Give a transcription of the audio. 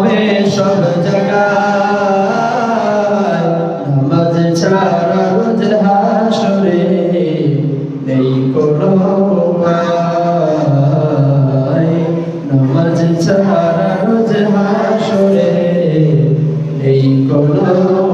হবে সব জায়গায়। নামাজ ছাড়া রোজ হাসরে নেই কোনো নামাজ ছাড়া রোজ হাসরে নেই কোনো